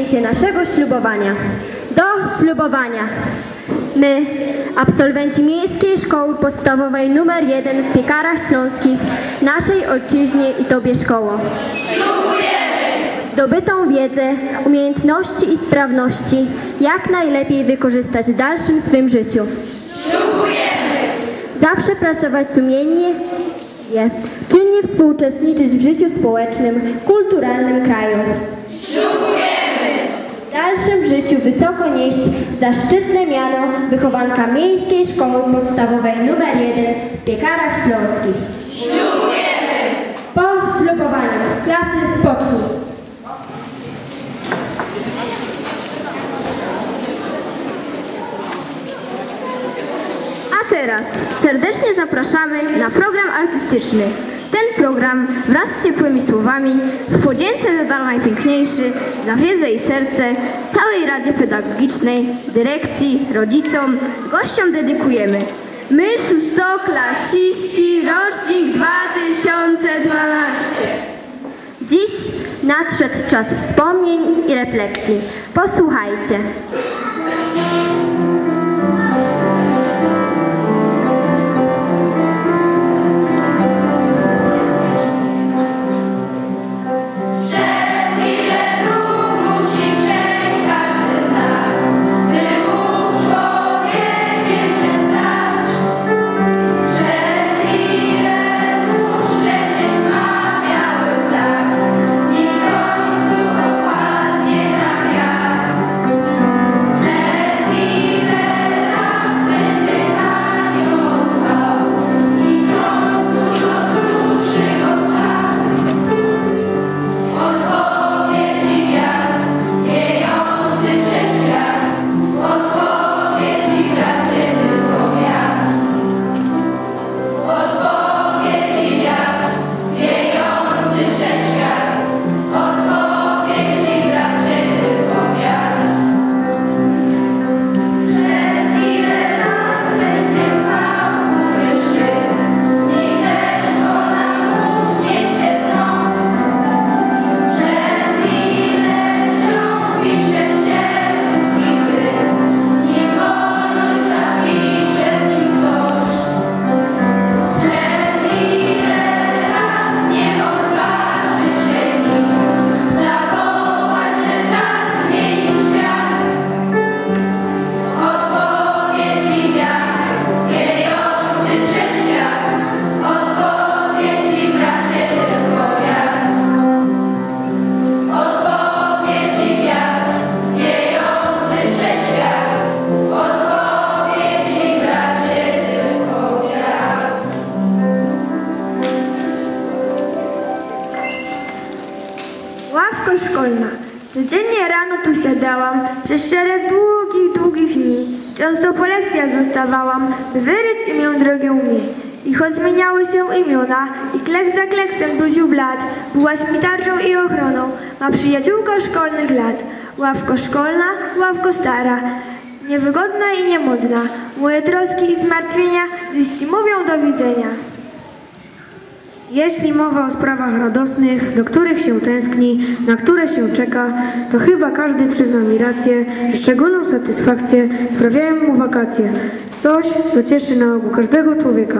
rozpoczęcie naszego ślubowania. Do ślubowania. My, absolwenci Miejskiej Szkoły Podstawowej nr 1 w Piekarach Śląskich, naszej ojczyźnie i Tobie szkoło. Zdobytą wiedzę, umiejętności i sprawności jak najlepiej wykorzystać w dalszym swym życiu. Zawsze pracować sumiennie, czynnie współuczestniczyć w życiu społecznym, kulturalnym kraju. W dalszym życiu wysoko nieść zaszczytne miano wychowanka Miejskiej Szkoły Podstawowej nr 1 w Piekarach Śląskich. Po ślubowaniu klasy spocznij. A teraz serdecznie zapraszamy na program artystyczny. Ten program wraz z ciepłymi słowami w podzięce za dar najpiękniejszy, za wiedzę i serce całej Radzie Pedagogicznej, dyrekcji, rodzicom, gościom dedykujemy. My szóstoklasiści, rocznik 2012. Dziś nadszedł czas wspomnień i refleksji. Posłuchajcie. Ławka szkolna. Codziennie rano tu siadałam, przez szereg długich, długich dni. Często po lekcjach zostawałam, by wyryć imię drogie umie. I choć zmieniały się imiona, i klek za kleksem bluził blat, byłaś mi tarczą i ochroną, ma przyjaciółka szkolnych lat. Ławko szkolna, ławko stara, niewygodna i niemodna. Moje troski i zmartwienia dziś ci mówią do widzenia. Jeśli mowa o sprawach radosnych, do których się tęskni, na które się czeka, to chyba każdy przyzna mi rację, że szczególną satysfakcję sprawiają mu wakacje. Coś, co cieszy na ogół każdego człowieka.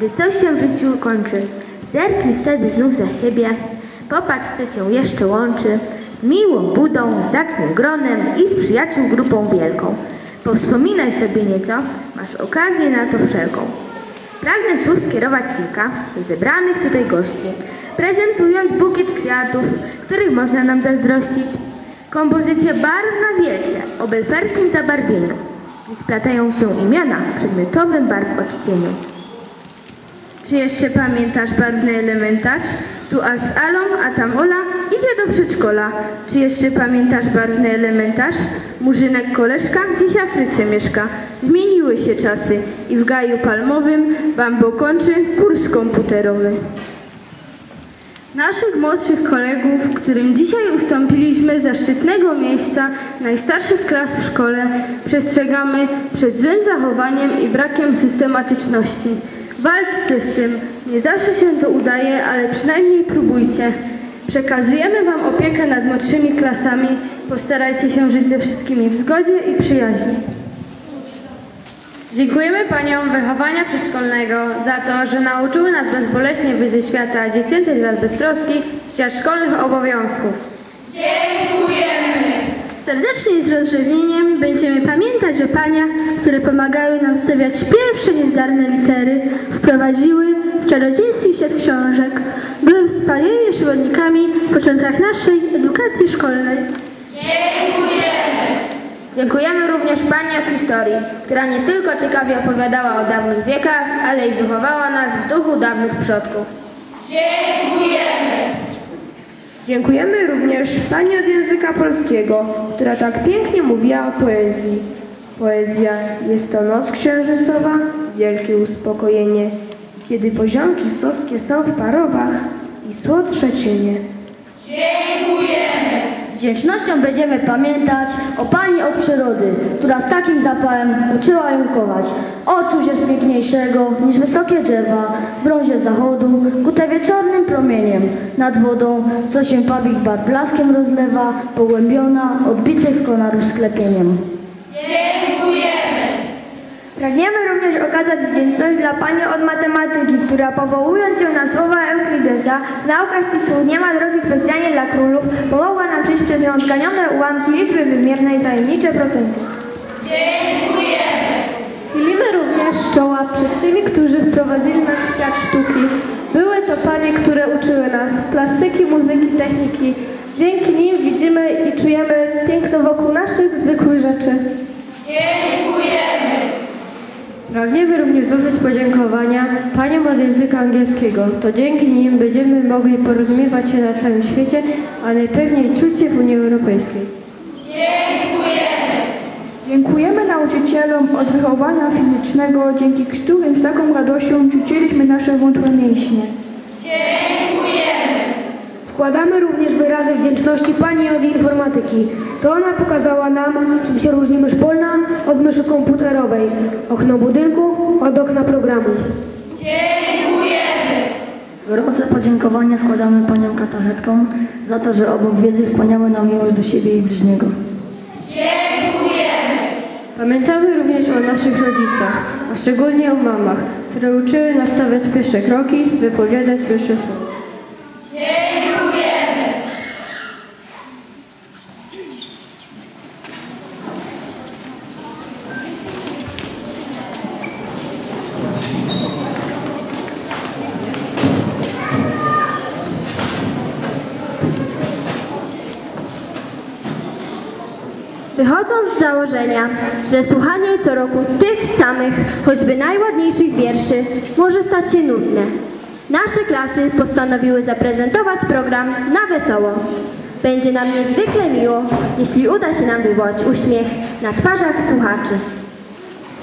Kiedy coś się w życiu kończy, zerknij wtedy znów za siebie, popatrz, co cię jeszcze łączy, z miłą budą, zacnym gronem i z przyjaciół grupą wielką. Powspominaj sobie nieco, masz okazję na to wszelką. Pragnę słów skierować kilka do zebranych tutaj gości, prezentując bukiet kwiatów, których można nam zazdrościć. Kompozycja barwna wielce, o belferskim zabarwieniu. gdzie Splatają się imiona przedmiotowym barw odcieniu. Czy jeszcze pamiętasz barwny elementarz? Tu a z Alą, a tam Ola idzie do przedszkola. Czy jeszcze pamiętasz barwny elementarz? Murzynek koleżka gdzieś w Afryce mieszka. Zmieniły się czasy i w gaju palmowym Bambo kończy kurs komputerowy. Naszych młodszych kolegów, którym dzisiaj ustąpiliśmy zaszczytnego miejsca najstarszych klas w szkole, przestrzegamy przed złym zachowaniem i brakiem systematyczności. Walczcie z tym. Nie zawsze się to udaje, ale przynajmniej próbujcie. Przekazujemy Wam opiekę nad młodszymi klasami. Postarajcie się żyć ze wszystkimi w zgodzie i przyjaźni. Dziękujemy Paniom Wychowania Przedszkolnego za to, że nauczyły nas bezboleśnie wyjść ze świata dziecięcych lat beztroski, świat szkolnych obowiązków. Serdecznie i z rozrzewnieniem będziemy pamiętać o paniach, które pomagały nam stawiać pierwsze niezdarne litery, wprowadziły w czarodziejski świat książek, były wspaniałymi przewodnikami w początkach naszej edukacji szkolnej. Dziękujemy również Pani od historii, która nie tylko ciekawie opowiadała o dawnych wiekach, ale i wychowała nas w duchu dawnych przodków. Dziękujemy również Pani od języka polskiego, która tak pięknie mówiła o poezji. Poezja jest to noc księżycowa, wielkie uspokojenie, kiedy poziomki słodkie są w parowach i słodsze cienie. Z wdzięcznością będziemy pamiętać o Pani od przyrody, która z takim zapałem uczyła ją kochać. O cóż jest piękniejszego niż wysokie drzewa w brązie zachodu, kute wieczornym promieniem nad wodą, co się pawik bar blaskiem rozlewa, pogłębiona odbitych konarów sklepieniem. Pragniemy również okazać wdzięczność dla Pani od matematyki, która powołując się na słowa Euklidesa, w naukach ścisłych nie ma drogi specjalnie dla królów, pomogła nam przyjść przez nieodganione ułamki liczby wymiernej tajemnicze procenty. Chylimy również czoła przed tymi, którzy wprowadzili nasz świat sztuki. Były to panie, które uczyły nas plastyki, muzyki, techniki. Dzięki nim widzimy i czujemy piękno wokół naszych zwykłych rzeczy. Pragniemy również złożyć podziękowania paniom od języka angielskiego. To dzięki nim będziemy mogli porozumiewać się na całym świecie, a najpewniej czuć się w Unii Europejskiej. Dziękujemy nauczycielom od wychowania fizycznego, dzięki którym z taką radością ćwiczyliśmy nasze wątłe mięśnie. Składamy również wyrazy wdzięczności Pani od informatyki. To ona pokazała nam, czym się różni mysz polna od myszy komputerowej. Okno budynku od okna programu. Gorące podziękowania składamy Paniom katechetkom za to, że obok wiedzy wpłynęły na miłość do siebie i bliźniego. Pamiętamy również o naszych rodzicach, a szczególnie o mamach, które uczyły nas stawiać pierwsze kroki, wypowiadać pierwsze słowa. Wychodząc z założenia, że słuchanie co roku tych samych, choćby najładniejszych wierszy może stać się nudne, nasze klasy postanowiły zaprezentować program na wesoło. Będzie nam niezwykle miło, jeśli uda się nam wywołać uśmiech na twarzach słuchaczy.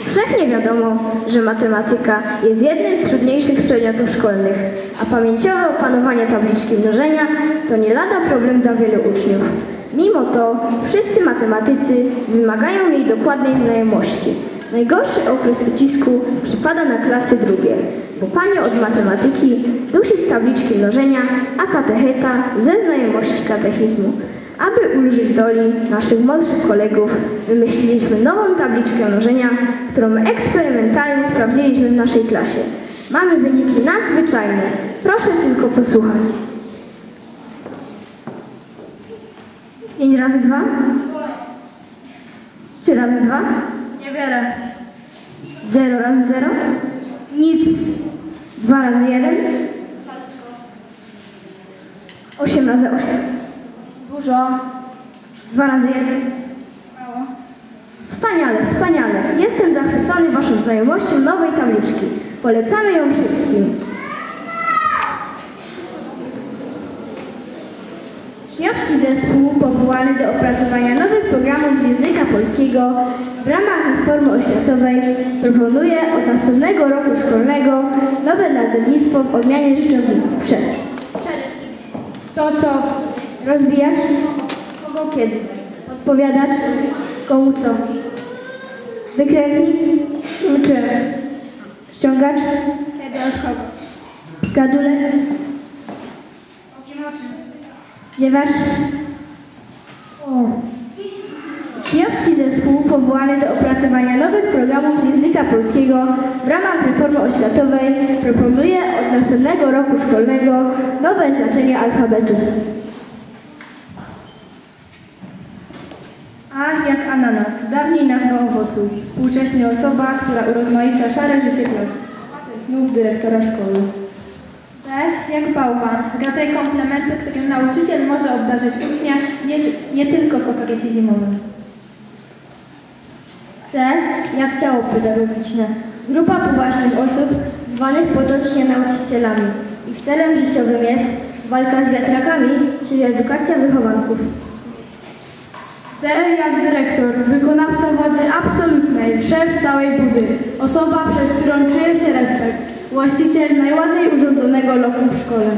Powszechnie wiadomo, że matematyka jest jednym z trudniejszych przedmiotów szkolnych, a pamięciowe opanowanie tabliczki mnożenia to nie lada problem dla wielu uczniów. Mimo to wszyscy matematycy wymagają jej dokładnej znajomości. Najgorszy okres ucisku przypada na klasy drugie, bo panie od matematyki dusi z tabliczki mnożenia, a katecheta ze znajomości katechizmu. Aby ulżyć doli naszych młodszych kolegów, wymyśliliśmy nową tabliczkę mnożenia, którą eksperymentalnie sprawdziliśmy w naszej klasie. Mamy wyniki nadzwyczajne. Proszę tylko posłuchać. 5 razy 2? 3 razy 2? Niewiele. 0 razy 0? Nic. 2 razy 1? 8 razy 8. Dużo. 2 razy 1? Mało. Wspaniale, wspaniale. Jestem zachwycony Waszą znajomością nowej tabliczki. Polecamy ją wszystkim. Uczniowski zespół powołany do opracowania nowych programów z języka polskiego w ramach reformy oświatowej proponuje od następnego roku szkolnego nowe nazewnictwo w odmianie życzowników przez to co? Rozbijać? Kogo kiedy? Odpowiadać? Komu co? Wykrętnik? Czym? Ściągacz? Kiedy od kogo? Gadulec? Ziewacz? O. Uczniowski zespół powołany do opracowania nowych programów z języka polskiego w ramach reformy oświatowej proponuje od następnego roku szkolnego nowe znaczenie alfabetu. A jak ananas, dawniej nazwa owocu. Współcześnie osoba, która urozmaica szare życie klas. Potem znów dyrektora szkoły. B jak bałwan. Rodzaj komplementu, którym nauczyciel może obdarzyć ucznia nie, nie tylko w okresie zimowym. C jak ciało pedagogiczne. Grupa poważnych osób zwanych potocznie nauczycielami. Ich celem życiowym jest walka z wiatrakami, czyli edukacja wychowanków. D jak dyrektor, wykonawca władzy absolutnej, szef całej budy, osoba, przed którą czuje się respekt, właściciel najładniej urządzonego lokum w szkole.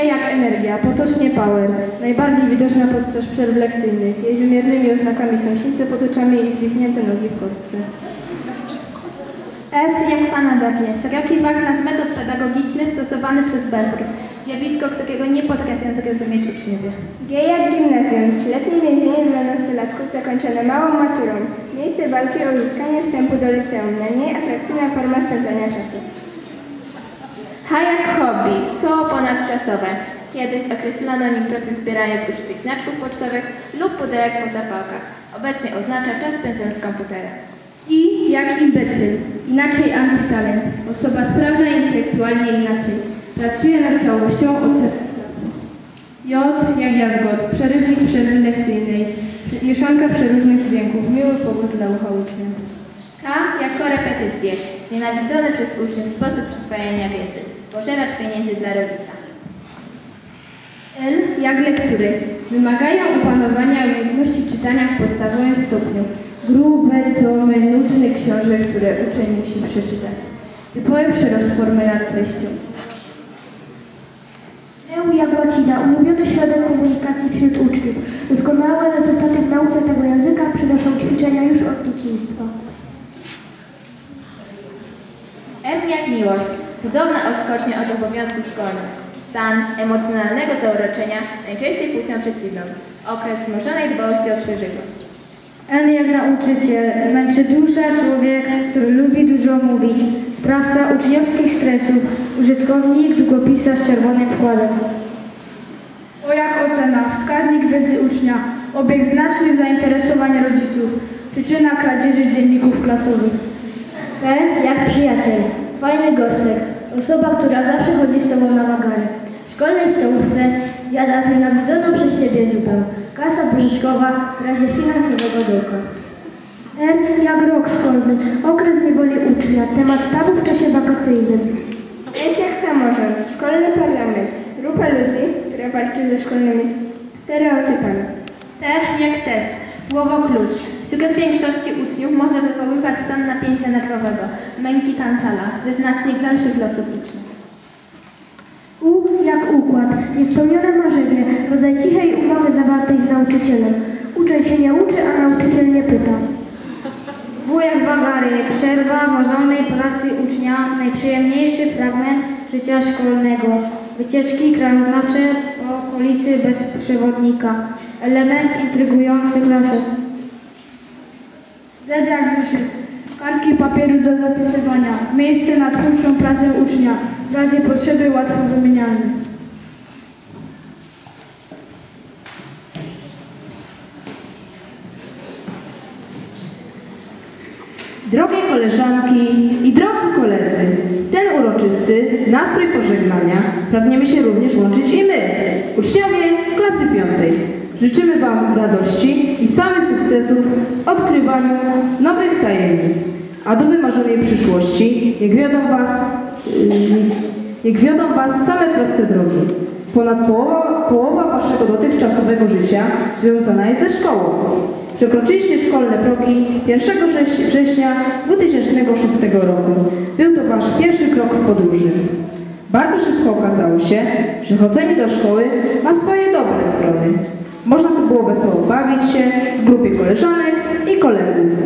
E jak energia, potocznie power, najbardziej widoczna podczas przerw lekcyjnych. Jej wymiernymi oznakami są sińce pod oczami i zwichnięte nogi w kostce. F jak fanaberie. Szeroki wachlarz metod pedagogicznych stosowany przez Belfry. Zjawisko, którego nie potrafią zrozumieć uczniowie. G jak gimnazjum, trzyletnie więzienie dla nastolatków zakończone małą maturą. Miejsce walki o uzyskanie wstępu do liceum, najmniej atrakcyjna forma spędzania czasu. H jak hobby, słowo ponadczasowe. Kiedyś określono nim proces zbierania zużytych znaczków pocztowych lub pudełek po zapałkach. Obecnie oznacza czas spędzony z komputerem. I jak imbecyl, inaczej antytalent, osoba sprawna intelektualnie inaczej. Pracuje nad całością oceny klasy. J jak jazgot, przerywnik przerwy lekcyjnej, mieszanka przeróżnych dźwięków, miły powóz dla ucha ucznia. K jak korepetycje, znienawidzony przez uczniów sposób przyswajania wiedzy. Pożeracz pieniędzy dla rodzica. L jak lektury. Wymagają opanowania umiejętności czytania w podstawowym stopniu. Grube tomy nudnych książek, które uczeń musi przeczytać. Typowy przerost formy nad treścią. Łacina, ulubiony środek komunikacji wśród uczniów. Doskonałe rezultaty w nauce tego języka przynoszą ćwiczenia już od dzieciństwa. F jak miłość, cudowna odskocznia od obowiązków szkolnych. Stan emocjonalnego zauroczenia, najczęściej płcią przeciwną. Okres wzmożonej dbałości o swój żywot. N jak nauczyciel, męczy dusza człowiek, który lubi dużo mówić, sprawca uczniowskich stresów, użytkownik długopisa z czerwonym wkładem. Ocena, wskaźnik wiedzy ucznia, obieg znacznych zainteresowań rodziców, przyczyna kradzieży dzienników klasowych. P jak przyjaciel, fajny gostek, osoba, która zawsze chodzi z tobą na wagary. W szkolnej stołówce zjada znienawidzoną przez ciebie zupę. Kasa pożyczkowa w razie finansowego dołka. R jak rok szkolny, okres niewoli ucznia, temat tabu w czasie wakacyjnym. S jak samorząd, szkolny parlament. Grupa ludzi, która walczy ze szkolnymi stereotypami. T jak test. Słowo klucz. Wśród większości uczniów może wywoływać stan napięcia nerwowego, męki tantala, wyznacznik dalszych losów uczniów. U jak układ, niespełnione marzenie, rodzaj cichej umowy zawartej z nauczycielem. Uczeń się nie uczy, a nauczyciel nie pyta. W jak wagary, przerwa mozolnej pracy ucznia, najprzyjemniejszy fragment życia szkolnego. Wycieczki krajoznawcze okolicy bez przewodnika. Element intrygujący klasę. Z jak zeszyt, kartki papieru do zapisywania, miejsce na twórczą pracę ucznia, w razie potrzeby łatwo wymienialny. Drogie koleżanki i drodzy koledzy, ten uroczysty nastrój pożegnania pragniemy się również łączyć i my, uczniowie klasy piątej. Życzymy Wam radości i samych sukcesów w odkrywaniu nowych tajemnic, a do wymarzonej przyszłości niech wiodą Was, niech, niech wiodą Was same proste drogi. Ponad połowa, połowa Waszego dotychczasowego życia związana jest ze szkołą. Przekroczyliście szkolne progi 1 wrześ- września 2006 roku. Był to Wasz pierwszy krok w podróży. Bardzo szybko okazało się, że chodzenie do szkoły ma swoje dobre strony. Można tu było wesoło bawić się w grupie koleżanek i kolegów.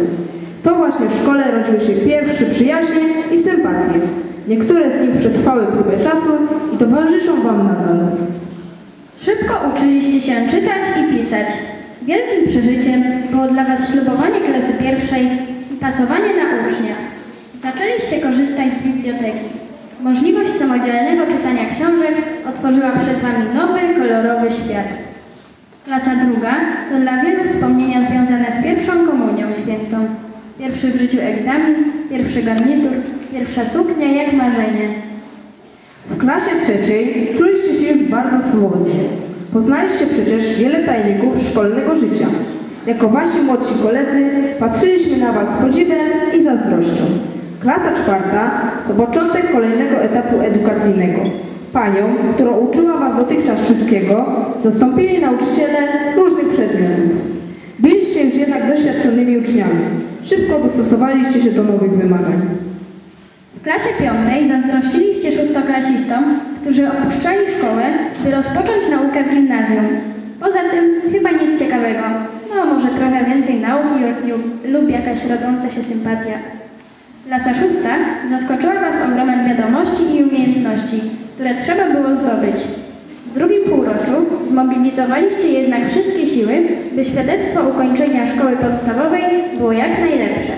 To właśnie w szkole rodziły się pierwsze przyjaźnie i sympatie. Niektóre z nich przetrwały próbę czasu i towarzyszą Wam nadal. Szybko uczyliście się czytać i pisać. Wielkim przeżyciem było dla Was ślubowanie klasy pierwszej i pasowanie na ucznia. Zaczęliście korzystać z biblioteki. Możliwość samodzielnego czytania książek otworzyła przed Wami nowy, kolorowy świat. Klasa druga to dla wielu wspomnienia związane z pierwszą komunią świętą. Pierwszy w życiu egzamin, pierwszy garnitur, pierwsza suknia jak marzenie. W klasie trzeciej czuliście się już bardzo swobodnie. Poznaliście przecież wiele tajników szkolnego życia. Jako wasi młodsi koledzy patrzyliśmy na was z podziwem i zazdrością. Klasa czwarta to początek kolejnego etapu edukacyjnego. Panią, która uczyła was dotychczas wszystkiego, zastąpili nauczyciele różnych przedmiotów. Byliście już jednak doświadczonymi uczniami. Szybko dostosowaliście się do nowych wymagań. W klasie piątej zazdrościliście szóstoklasistom, którzy opuszczali szkołę, by rozpocząć naukę w gimnazjum. Poza tym chyba nic ciekawego. No może trochę więcej nauki lub- jakaś rodząca się sympatia. Klasa szósta zaskoczyła Was ogromem wiadomości i umiejętności, które trzeba było zdobyć. W drugim półroczu zmobilizowaliście jednak wszystkie siły, by świadectwo ukończenia szkoły podstawowej było jak najlepsze.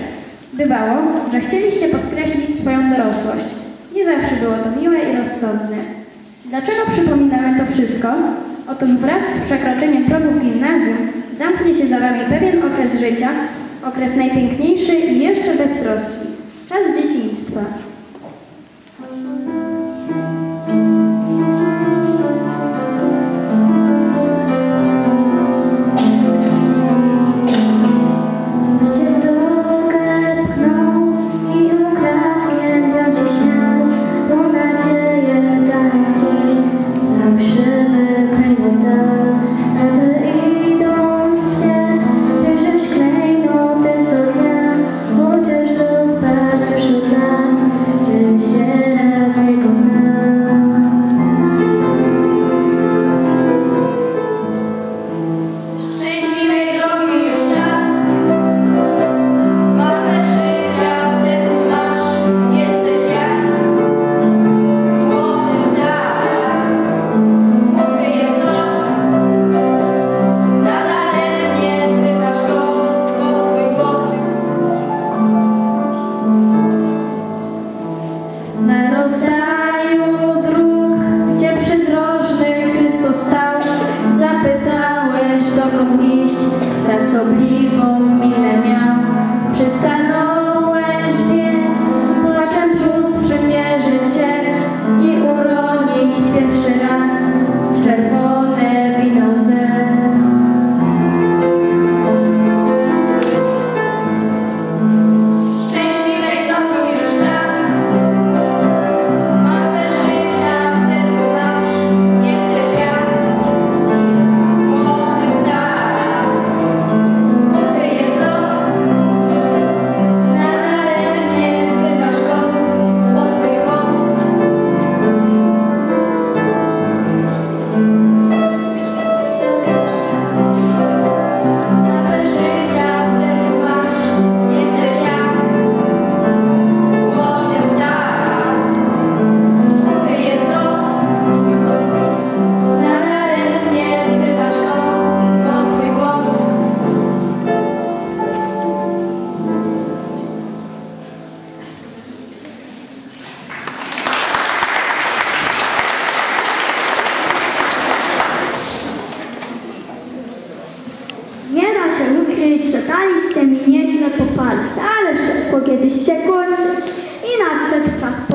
Bywało, że chcieliście podkreślić swoją dorosłość. Nie zawsze było to miłe i rozsądne. Dlaczego przypominamy to wszystko? Otóż wraz z przekroczeniem progów gimnazjum zamknie się za Wami pewien okres życia, okres najpiękniejszy i jeszcze beztroski. Czas dzieciństwa.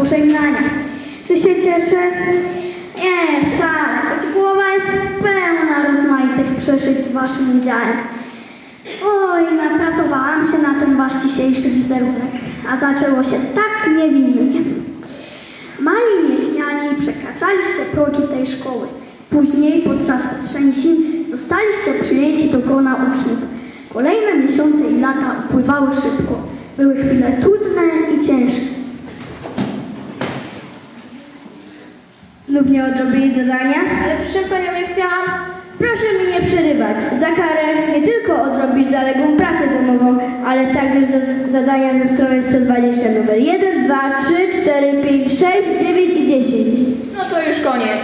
Pożegnania. Czy się cieszę? Nie, wcale, choć głowa jest pełna rozmaitych przeżyć z waszym udziałem. Oj, napracowałam się na ten wasz dzisiejszy wizerunek, a zaczęło się tak niewinnie. Mali nieśmiani przekraczaliście progi tej szkoły. Później, podczas trzęsin, zostaliście przyjęci do grona uczniów. Kolejne miesiące i lata upływały szybko. Były chwile trudne i ciężkie. Znów nie odrobili zadania? Ale proszę panią, ja chciałam... Proszę mi nie przerywać. Za karę nie tylko odrobisz zaległą pracę domową, ale także za zadania ze strony 120 numer 1, 2, 3, 4, 5, 6, 9 i 10. No to już koniec.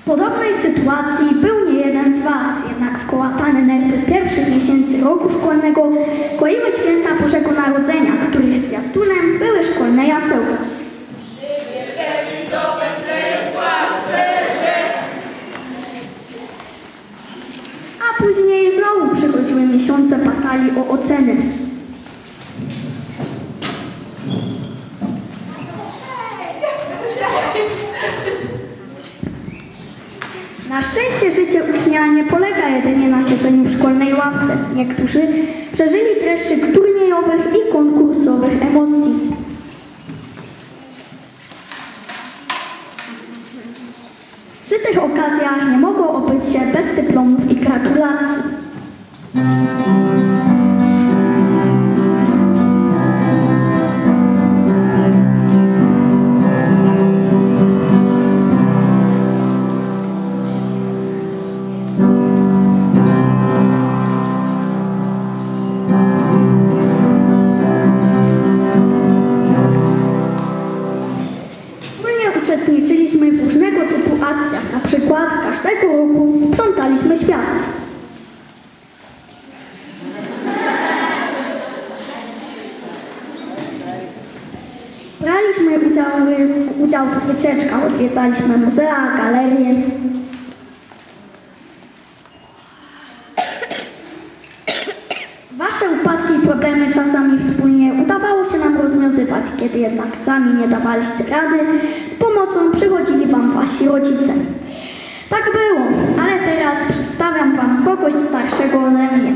W podobnej sytuacji Was, jednak skołatane nerwy pierwszych miesięcy roku szkolnego koiły święta Bożego Narodzenia, których zwiastunem były szkolne jasełka. A później znowu przychodziły miesiące batali o oceny. Na szczęście życie nie polega jedynie na siedzeniu w szkolnej ławce. Niektórzy przeżyli dreszczyk turniejowych i konkursowych emocji. Przy tych okazjach nie mogło obyć się bez dyplomów i gratulacji. Braliśmy udział, udział w wycieczkach, odwiedzaliśmy muzea, galerie. Wasze upadki i problemy czasami wspólnie udawało się nam rozwiązywać, kiedy jednak sami nie dawaliście rady, z pomocą przychodzili wam wasi rodzice. Tak było, ale teraz przedstawiam wam kogoś starszego ode mnie.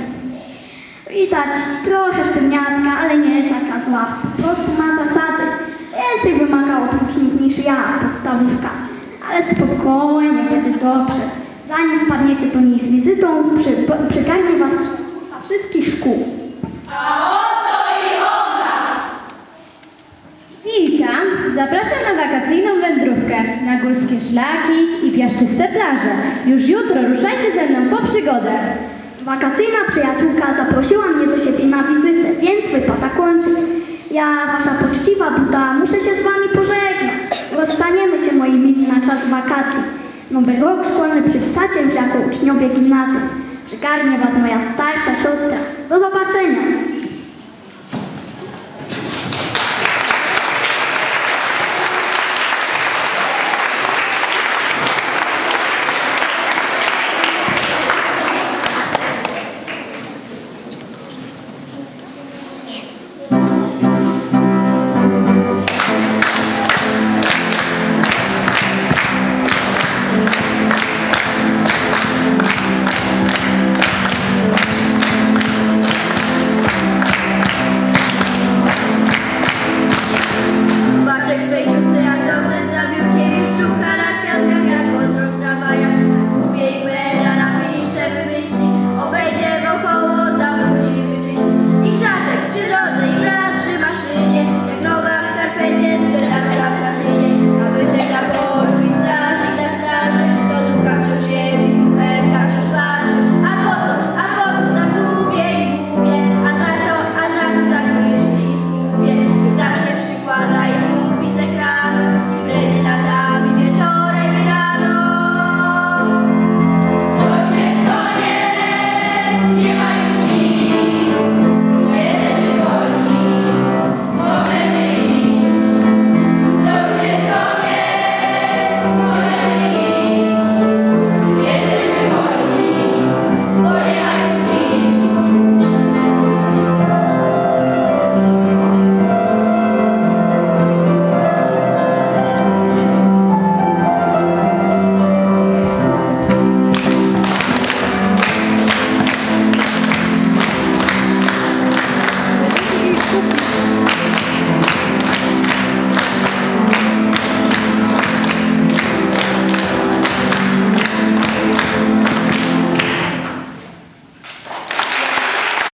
Widać, trochę sztywniacka, ale nie taka zła. Po prostu ma zasady. Więcej wymaga od uczniów niż ja, podstawówka. Ale spokojnie, będzie dobrze. Zanim wpadniecie do niej z wizytą, przy, przygarnie was wszystkich szkół. Witam, zapraszam na wakacyjną wędrówkę, na górskie szlaki i piaszczyste plaże. Już jutro ruszajcie ze mną po przygodę. Wakacyjna przyjaciółka zaprosiła mnie do siebie na wizytę, więc wypada kończyć. Ja, wasza poczciwa Buda, muszę się z wami pożegnać. Rozstaniemy się, moi mili, na czas wakacji. Nowy rok szkolny przywitacie już jako uczniowie gimnazjum. Przygarnie was moja starsza siostra. Do zobaczenia.